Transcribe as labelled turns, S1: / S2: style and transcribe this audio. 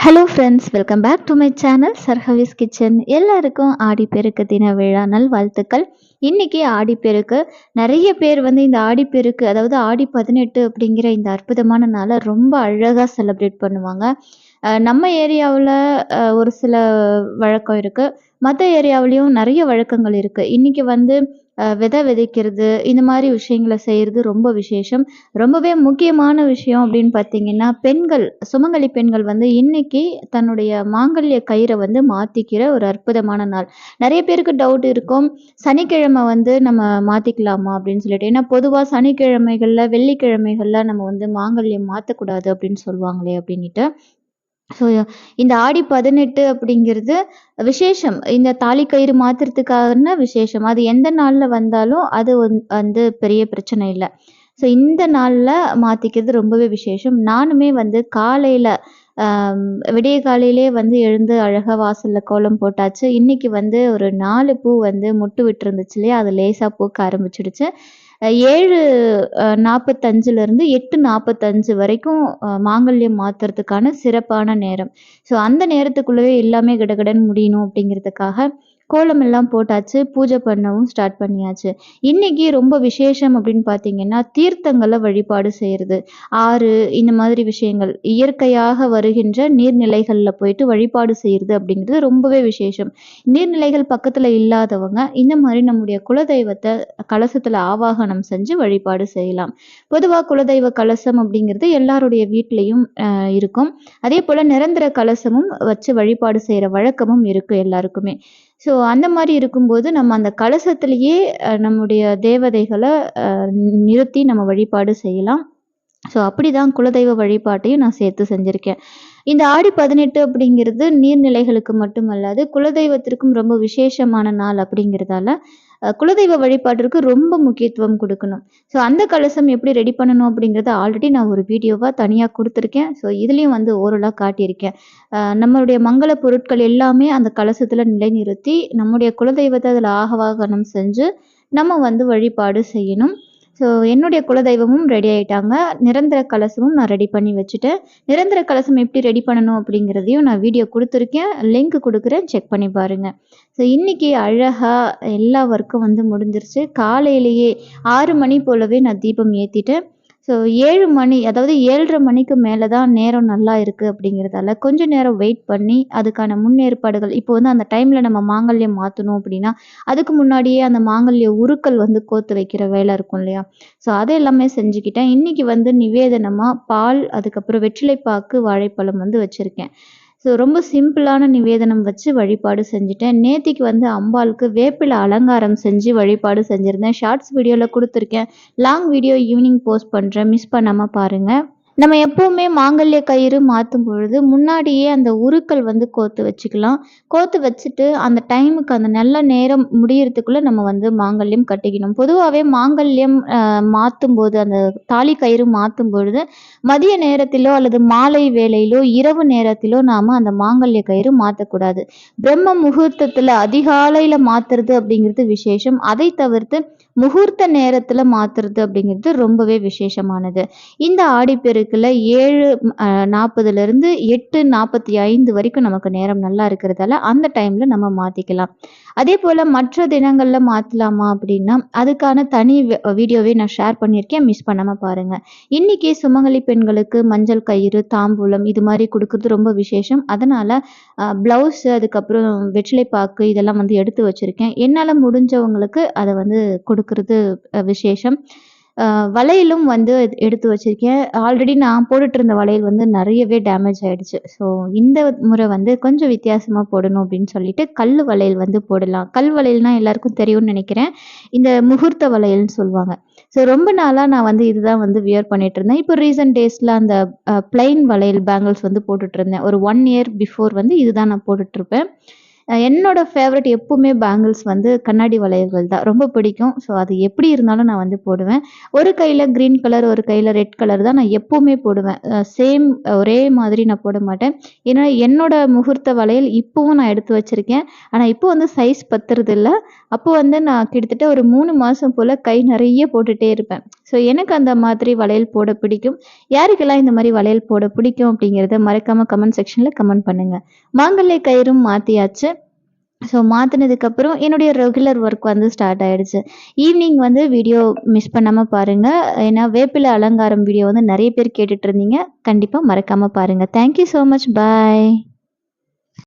S1: Hello friends welcome back to my channel சர்ஹவிஸ் kitchen எல்லாருக்கும் ஆடிப்பெருக்கு தின விழா நல் வாழ்த்துக்கள். இன்னைக்கு ஆடிப்பெருக்கு நிறைய பேர் வந்து இந்த ஆடிப்பெருக்கு அதாவது ஆடி பதினெட்டு அப்படிங்கிற இந்த அற்புதமான நாளை ரொம்ப அழகாக செலிப்ரேட் பண்ணுவாங்க. நம்ம ஏரியாவில் ஒரு சில வழக்கம் இருக்குது மற்ற ஏரியாவுலேயும் நிறைய வழக்கங்கள் இருக்குது இன்னைக்கு வந்து விதை விதைக்கிறது இந்த மாதிரி விஷயங்களை செய்கிறது ரொம்ப விசேஷம். ரொம்பவே முக்கியமான விஷயம் அப்படின்னு பார்த்தீங்கன்னா பெண்கள் சுமங்கலி பெண்கள் வந்து இன்னைக்கு தன்னுடைய மாங்கல்ய கயிறை வந்து மாற்றிக்கிற ஒரு அற்புதமான நாள். நிறைய பேருக்கு டவுட் இருக்கும். சனிக்கிழமை வந்து நம்ம மாற்றிக்கலாமா அப்படின்னு சொல்லிட்டு. ஏன்னா பொதுவாக சனிக்கிழமைகளில் வெள்ளிக்கிழமைகளில் நம்ம வந்து மாங்கல்யம் மாற்றக்கூடாது அப்படின்னு சொல்லுவாங்களே அப்படின்ட்டு ஸோ இந்த ஆடி பதினெட்டு அப்படிங்கிறது விசேஷம். இந்த தாலி கயிறு மாற்றுறதுக்கான விசேஷம். அது எந்த நாளில் வந்தாலும் அது வந்து- வந்து பெரிய பிரச்சனை இல்லை. ஸோ இந்த நாளில் மாற்றிக்கிறது ரொம்பவே விசேஷம். நானுமே வந்து காலையில் விடிய காலையிலே வந்து எழுந்து அழகாக வாசலில் கோலம் போட்டாச்சு. இன்னைக்கு வந்து ஒரு நாலு பூ வந்து மொட்டு விட்டுருந்துச்சு இல்லையா? அது லேசாக பூக்க ஆரம்பிச்சிடுச்சு. ஏழு அஹ் நாற்பத்தஞ்சுலேருந்து எட்டு நாற்பத்தஞ்சு வரைக்கும் மாங்கல்யம் மாற்றுறதுக்கான சிறப்பான நேரம். ஸோ அந்த நேரத்துக்குள்ளவே எல்லாமே கடகடன்னு முடியணும் அப்படிங்கிறதுக்காக கோலம் எல்லாம் போட்டாச்சு பூஜை பண்ணவும் ஸ்டார்ட் பண்ணியாச்சு. இன்னைக்கு ரொம்ப விசேஷம் அப்படின்னு பார்த்தீங்கன்னா தீர்த்தங்களை வழிபாடு செய்கிறது ஆறு இந்த மாதிரி விஷயங்கள். இயற்கையாக வருகின்ற நீர்நிலைகளில் போயிட்டு வழிபாடு செய்கிறது அப்படிங்கிறது ரொம்பவே விசேஷம். நீர்நிலைகள் பக்கத்தில் இல்லாதவங்க இந்த மாதிரி நம்முடைய குலதெய்வத்தை கலசத்தில் ஆவாகனம் செஞ்சு வழிபாடு செய்யலாம். பொதுவாக குலதெய்வ கலசம் அப்படிங்கிறது எல்லாருடைய வீட்லேயும் இருக்கும். அதே போல் நிரந்தர கலசமும் வச்சு வழிபாடு செய்கிற வழக்கமும் இருக்குது எல்லாருக்குமே. ஸோ அந்த மாதிரி இருக்கும்போது நம்ம அந்த கலசத்துலேயே நம்முடைய தேவதைகளை நிறுத்தி நம்ம வழிபாடு செய்யலாம். ஸோ அப்படி தான் குலதெய்வ வழிபாட்டையும் நான் சேர்த்து செஞ்சுருக்கேன். இந்த ஆடி பதினெட்டு அப்படிங்கிறது நீர்நிலைகளுக்கு மட்டுமல்லாது குலதெய்வத்திற்கும் ரொம்ப விசேஷமான நாள் அப்படிங்கிறதால குலதெய்வ வழிபாட்டிற்கு ரொம்ப முக்கியத்துவம் கொடுக்கணும். ஸோ அந்த கலசம் எப்படி ரெடி பண்ணணும் அப்படிங்கிறத ஆல்ரெடி நான் ஒரு வீடியோவாக தனியாக கொடுத்துருக்கேன். ஸோ இதுலேயும் வந்து ஓரலாக காட்டியிருக்கேன். நம்மளுடைய மங்கள பொருட்கள் எல்லாமே அந்த கலசத்தில் நிலைநிறுத்தி நம்முடைய குலதெய்வத்தை அதில் ஆகவாகனம் செஞ்சு நம்ம வந்து வழிபாடு செய்யணும். ஸோ என்னுடைய குலதெய்வமும் ரெடி ஆகிட்டாங்க நிரந்தர கலசமும் நான் ரெடி பண்ணி வச்சுட்டேன். நிரந்தர கலசம் எப்படி ரெடி பண்ணணும் அப்படிங்கிறதையும் நான் வீடியோ கொடுத்துருக்கேன். லிங்க் கொடுக்குறேன். செக் பண்ணி பாருங்கள் ஸோ இன்றைக்கி அழகாக எல்லா ஒர்க்கும் வந்து முடிஞ்சிருச்சு. காலையிலேயே ஆறு மணி போலவே நான் தீபம் ஏற்றிட்டேன் ஸோ ஏழு மணி அதாவது ஏழரை மணிக்கு மேலே தான் நேரம் நல்லா இருக்குது அப்படிங்கிறதால கொஞ்ச நேரம் வெயிட் பண்ணி அதுக்கான முன்னேற்பாடுகள் இப்போ வந்து அந்த டைமில் நம்ம மாங்கல்யம் மாற்றணும் அப்படின்னா அதுக்கு முன்னாடியே அந்த மாங்கல்ய உருக்கள் வந்து கோத்து வைக்கிற வேலை இருக்கும் இல்லையா? ஸோ அதை எல்லாமே செஞ்சுக்கிட்டேன். இன்றைக்கி வந்து நிவேதனமாக பால் அதுக்கப்புறம் வெற்றிலைப்பாக்கு வாழைப்பழம் வந்து வச்சுருக்கேன். ஸோ ரொம்ப சிம்பிளான நிவேதனம் வச்சு வழிபாடு செஞ்சுட்டேன். நேத்திக்கு வந்து அம்பாளுக்கு வேப்பில அலங்காரம் செஞ்சு வழிபாடு செஞ்சுருந்தேன். ஷார்ட்ஸ் வீடியோவில் கொடுத்துருக்கேன். லாங் வீடியோ ஈவினிங் போஸ்ட் பண்ணுறேன் மிஸ் பண்ணாமல் பாருங்கள் நம்ம எப்போவுமே மாங்கல்ய கயிறு மாற்றும் பொழுது முன்னாடியே அந்த உருக்கள் வந்து கோத்து வச்சுக்கலாம். கோத்து வச்சுட்டு அந்த டைமுக்கு அந்த நல்ல நேரம் முடியறதுக்குள்ளே நம்ம வந்து மாங்கல்யம் கட்டிக்கணும். பொதுவாகவே மாங்கல்யம் மாற்றும் போது அந்த தாலி கயிறு மாற்றும் பொழுது மதிய நேரத்திலோ அல்லது மாலை வேளையிலோ இரவு நேரத்திலோ நாம் அந்த மாங்கல்ய கயிறு மாற்றக்கூடாது பிரம்ம முகூர்த்தத்தில் அதிகாலையில் மாற்றுறது அப்படிங்கிறது விசேஷம். அதை தவிர்த்து முகூர்த்த நேரத்தில் மாற்றுறது அப்படிங்கிறது ரொம்பவே விசேஷமானது. இந்த ஆடிப்பெருக்கு இருக்குல்ல ஏழு நாற்பதுலேருந்து எட்டு நாற்பத்தி ஐந்து வரைக்கும் நமக்கு நேரம் நல்லா இருக்கிறதால அந்த டைமில் நம்ம மாற்றிக்கலாம் அதே போல் மற்ற தினங்களில் மாற்றலாமா அப்படின்னா அதுக்கான தனி வீடியோவே நான் ஷேர் பண்ணியிருக்கேன். மிஸ் பண்ணாமல் பாருங்கள் இன்றைக்கி சுமங்கலி பெண்களுக்கு மஞ்சள் கயிறு தாம்பூலம் இது மாதிரி கொடுக்கறது ரொம்ப விசேஷம். அதனால் ப்ளவுஸ் அதுக்கப்புறம் வெற்றிலைப்பாக்கு இதெல்லாம் வந்து எடுத்து வச்சுருக்கேன். என்னால் முடிஞ்சவங்களுக்கு அதை வந்து கொடுக்கறது விசேஷம். வளையலும் வந்து எடுத்து வச்சுருக்கேன். ஆல்ரெடி நான் போட்டுட்டு இருந்த வளையல் வந்து நிறையவே டேமேஜ் ஆயிடுச்சு. ஸோ இந்த முறை வந்து கொஞ்சம் வித்தியாசமாக போடணும் அப்படின்னு சொல்லிட்டு கல் வளையல் வந்து போடலாம். கல் வளையல்னா எல்லாருக்கும் தெரியும்னு நினைக்கிறேன். இந்த முகூர்த்த வளையல்னு சொல்லுவாங்க. ஸோ ரொம்ப நாளாக நான் வந்து இதுதான் வந்து வியர் பண்ணிட்டு இருந்தேன் இப்போ ரீசெண்ட் டேஸில் அந்த பிளைன் வளையல் பேங்கிள்ஸ் வந்து போட்டுட்டு இருந்தேன் ஒரு ஒன் இயர் பிஃபோர் வந்து இதுதான் நான் போட்டுட்ருப்பேன் என்னோட ஃபேவரட் எப்பவுமே பேங்கிள்ஸ் வந்து கண்ணாடி வளையல்கள் தான். ரொம்ப பிடிக்கும். ஸோ அது எப்படி இருந்தாலும் நான் வந்து போடுவேன். ஒரு கையில் க்ரீன் கலர் ஒரு கையில் ரெட் கலர் தான் நான் எப்பவுமே போடுவேன். சேம் ஒரே மாதிரி நான் போட மாட்டேன். ஏன்னா என்னோட முகூர்த்த வளையல் இப்போவும் நான் எடுத்து வச்சுருக்கேன். ஆனால் இப்போ வந்து சைஸ் பத்துறது இல்லை அப்போ வந்து நான் கிட்டத்தட்ட ஒரு மூணு மாதம் போல் கை நிறைய போட்டுகிட்டே இருப்பேன். ஸோ எனக்கு அந்த மாதிரி வளையல் போட பிடிக்கும். யாருக்கெல்லாம் இந்த மாதிரி வளையல் போட பிடிக்கும் அப்படிங்கிறத மறக்காமல் கமெண்ட் செக்ஷனில் கமெண்ட் பண்ணுங்கள் மாங்கல்ய கயிறும் மாற்றியாச்சு ஸோ மாற்றினதுக்கப்புறம் என்னுடைய ரெகுலர் ஒர்க் வந்து ஸ்டார்ட் ஆகிடுச்சு ஈவினிங் வந்து வீடியோ மிஸ் பண்ணாமல் பாருங்கள் ஏன்னா வேப்பிலை அலங்காரம் வீடியோ வந்து நிறைய பேர் கேட்டுட்ருந்தீங்க கண்டிப்பாக மறக்காமல் பாருங்கள் தேங்க்யூ ஸோ மச் பாய்